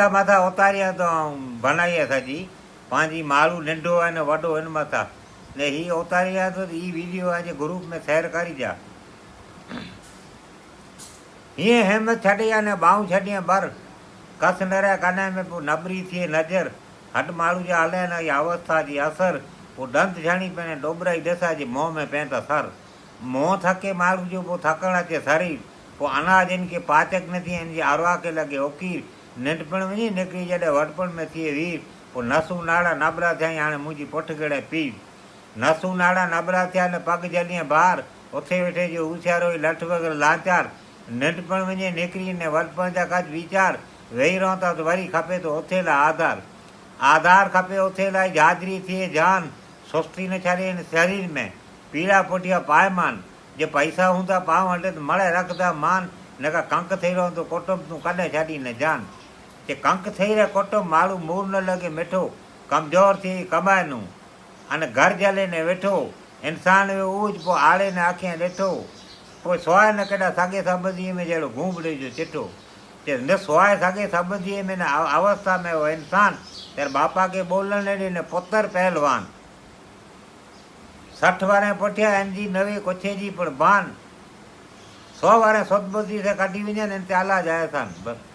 रस्ता मथां उतारिया तो बनाई सॼी। पंहिंजी माण्हू नंढो आहे न वॾो हिन मथां। ने हीअ उतारिया तो ई वीडियो अॼु ग्रुप में शेयर करी ॾिया हीअं हिमत छॾी आहे न ॿाहूं छॾियाँ बर। कस न रहिया कॾहिं में पोइ नबरी थिए नज़र। हट माण्हू जा हले न अवस्था जी असर। पोइ ॾंद छणी पए डोबराई ॾिसा जी मुंहं में पए त सर। मुंहुं थके माण्हू जो पोइ थकणु अचे शरीर। पोइ अनाज इनखे पाचक न हिन जी अरवा खे लॻे ओकीर नंढपण वञी निकिरी जॾहिं वॾपण में थिए वीर पोइ नसूं नाड़ा नबरा थिया हाणे मुंहिंजी पुठि गिड़े पीउ नसूं नाड़ा नबरा थिया न पग जॾहिं ॿार उथे वेठे जो होशियारो लठ वग़ैरह लाचार नंढपण वञे निकिरी ने वॾपण जा कच वीचार वेही रहो था त वरी खपे थो उथे लाइ आधार आधार खपे उथे लाइ जादरी थिए जान सुस्ती न हिन शरीर में पीड़ा पुठिया पायमान जे पैसा हूंदा पाव हटे त मड़े रखंदा मान न का कंक थी रहंदो कुटुंब तूं कॾहिं छॾी न जान ते कंक थे रे कोटो माळू मूर न लगे मिठो कमज़ोर थी कमाए नु अन घर जले ने बैठो इंसान वे ऊज पो आले ने आखे लेठो पो सोए न कडा सागे सबजी में जेलो घूंबड़े जो चिट्टो ते न सोए सागे सबजी में न अवस्था में वो इंसान तेरे बापा के बोलन ने ने पुत्र पहलवान सठ वारे पठिया एन जी नवे कोछे जी पर बान सौ वारे सतबुद्धि से कटी वज़न इनते आला जाए सन बस